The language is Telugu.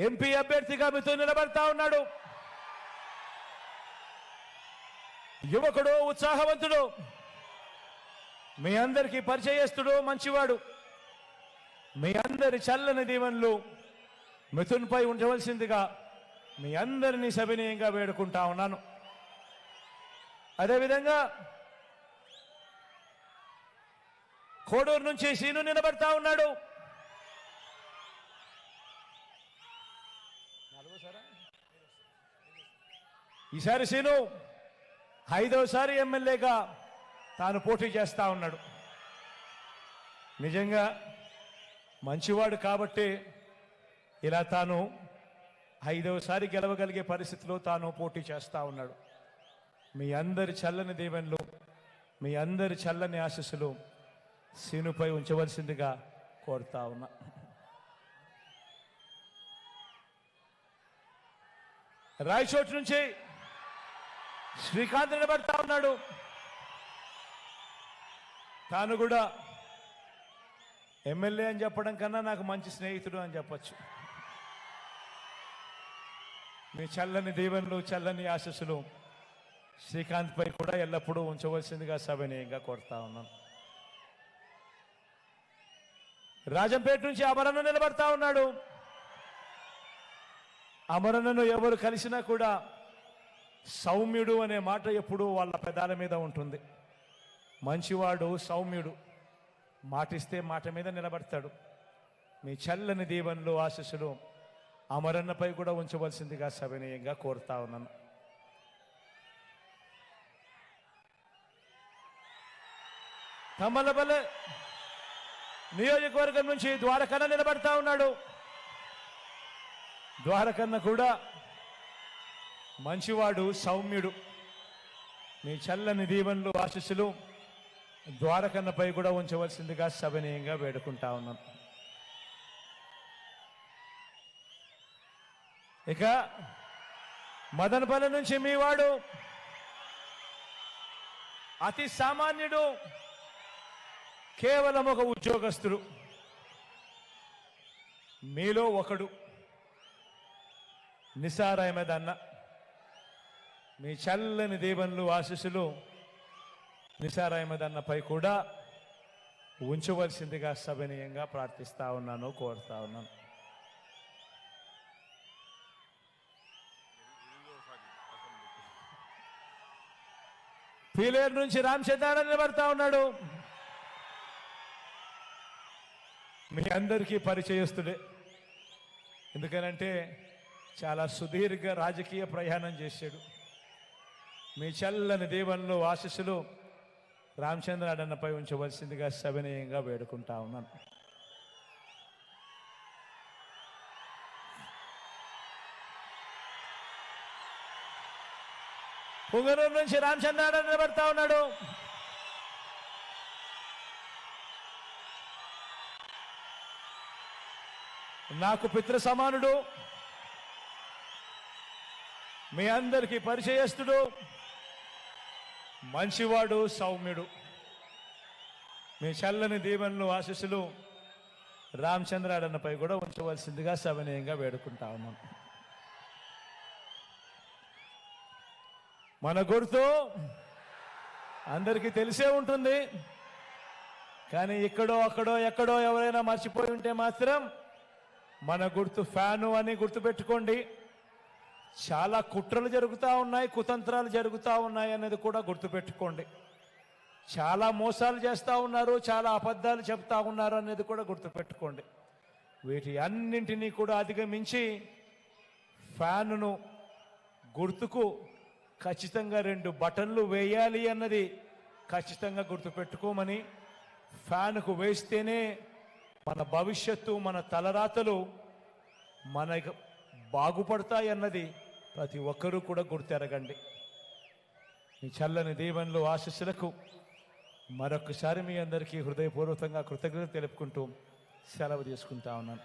ఎంపీ అభ్యర్థిగా మీతో నిలబడతా ఉన్నాడు. యువకుడు ఉత్సాహవంతుడు. మీ అందరికీ పరిచయస్తుడు మంచివాడు. మీ అందరి చల్లని దీవెనలు మిథున్పై ఉంచవలసిందిగా మీ అందరినీ సవినయంగా వేడుకుంటా ఉన్నాను. అదేవిధంగా కోడూరు నుంచి సీను నిలబడతా ఉన్నాడు. ఈసారి సీను ఐదవసారి ఎమ్మెల్యేగా తాను పోటీ చేస్తా ఉన్నాడు. నిజంగా మంచివాడు కాబట్టి ఇలా తాను ఐదవసారి గెలవగలిగే పరిస్థితిలో తాను పోటీ చేస్తా ఉన్నాడు. మీ అందరి చల్లని దీవెనలు మీ అందరి చల్లని ఆశస్సులు సీనుపై ఉంచవలసిందిగా కోరుతా ఉన్నా. రాయచోటు నుంచి శ్రీకాంత్ నిలబడతా ఉన్నాడు. తాను కూడా ఎమ్మెల్యే అని చెప్పడం కన్నా నాకు మంచి స్నేహితుడు అని చెప్పచ్చు. మీ చల్లని దీవెనలు చల్లని ఆశస్సులు శ్రీకాంత్ పై కూడా ఎల్లప్పుడూ ఉంచవలసిందిగా సవినయంగా కోరుతా ఉన్నాను. రాజంపేట నుంచి అమరణ నిలబడతా ఉన్నాడు. అమరన్నను ఎవరు కలిసినా కూడా సౌమ్యుడు అనే మాట ఎప్పుడూ వాళ్ళ పెదాల మీద ఉంటుంది. మంచివాడు సౌమ్యుడు. మాటిస్తే మాట మీద నిలబడతాడు. మీ చల్లని దీవెనలు ఆశస్సులు అమరన్నపై కూడా ఉంచవలసిందిగా సవినీయంగా కోరుతా ఉన్నాను. తమలబలే నియోజకవర్గం నుంచి ద్వారకన్న నిలబడతా ఉన్నాడు. ద్వారకన్న కూడా మంచివాడు సౌమ్యుడు. మీ చల్లని దీవెనలు ఆశస్సులు ద్వారకన్నపై కూడా ఉంచవలసిందిగా సభనీయంగా వేడుకుంటా ఉన్నాను ఇక మదనపల్లి నుంచి మీ వాడు అతి సామాన్యుడు కేవలం ఒక ఉద్యోగస్తుడు. మీలో ఒకడు నిసార్ అహ్మద్ మీ చల్లని దీవెనలు ఆశీస్సులు నిసార్ అహ్మద్ అన్నపై కూడా ఉంచవలసిందిగా సభనీయంగా ప్రార్థిస్తా ఉన్నాను కోరుతా ఉన్నాను. ఫీలేర్ నుంచి రామచంద్రాడ నిలబడతా ఉన్నాడు. మీ అందరికీ పరిచయస్తుడే. ఎందుకనంటే చాలా సుదీర్ఘ రాజకీయ ప్రయాణం చేశాడు. మీ చల్లని దీవెనలు ఆశస్సులు రామచంద్రాడన్నపై ఉంచవలసిందిగా సవినయంగా వేడుకుంటా ఉన్నాను. పుంగనూరు నుంచి రామచంద్రాడ నిలబడతా ఉన్నాడు. నాకు పితృ సమానుడు మీ అందరికీ పరిచయస్తుడు. మంచివాడు సౌమ్యుడు. మీ చల్లని దీవెనలు ఆశీస్సులు రామచంద్రాడన్నపై కూడా ఉంచవలసిందిగా సవినయంగా వేడుకుంటా ఉన్నాం. మన గుర్తు అందరికీ తెలిసే ఉంటుంది. కానీ ఇక్కడో అక్కడో ఎక్కడో ఎవరైనా మర్చిపోయి ఉంటే మాత్రం మన గుర్తు ఫ్యాను అని గుర్తుపెట్టుకోండి. చాలా కుట్రలు జరుగుతూ ఉన్నాయి కుతంత్రాలు జరుగుతూ ఉన్నాయి అనేది కూడా గుర్తుపెట్టుకోండి. చాలా మోసాలు చేస్తూ ఉన్నారు చాలా అబద్ధాలు చెప్తా ఉన్నారు అనేది కూడా గుర్తుపెట్టుకోండి. వీటి అన్నింటినీ కూడా అధిగమించి ఫ్యానును గుర్తుకు ఖచ్చితంగా రెండు బటన్లు వేయాలి అన్నది ఖచ్చితంగా గుర్తుపెట్టుకోమని ఫ్యాన్కు వేస్తేనే మన భవిష్యత్తు మన తలరాతలు మన బాగుపడతాయి అన్నది ప్రతి ఒక్కరూ కూడా గుర్తెరగండి. మీ చల్లని దీవెనలు ఆశస్సులకు మరొకసారి మీ అందరికీ హృదయపూర్వకంగా కృతజ్ఞత తెలుపుకుంటూ సెలవు తీసుకుంటా ఉన్నాను.